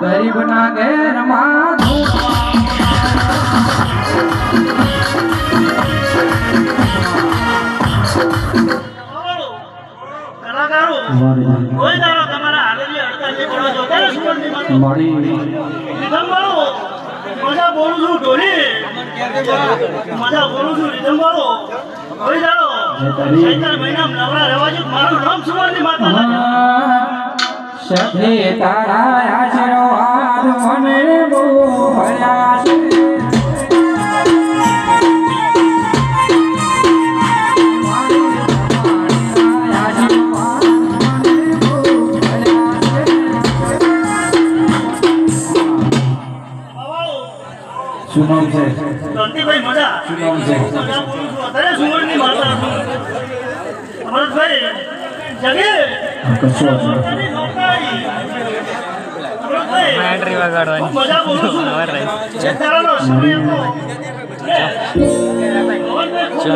ગરીબના ઘેરમાં કલાકારો કોઈ દાડો મળી. મજા બોલું છું ઢોલી મજા બોલું છું રીધમ વાળો કોઈ જાણો ચૈતર મહિનામાં નવરા રહેવા મારું નામ સુવર્ણની માતા સખે તારા આશીર્વાદ મને બહુ ભર્યા શું નામ છે? શાંતિભાઈ મજા. શું નામ છે? મજા બોલું છું અત્યારે સુવર્ણની માતા છું? અમરતભાઈ જગે કશું વાત વગાડવાની. મજા બોલું છું.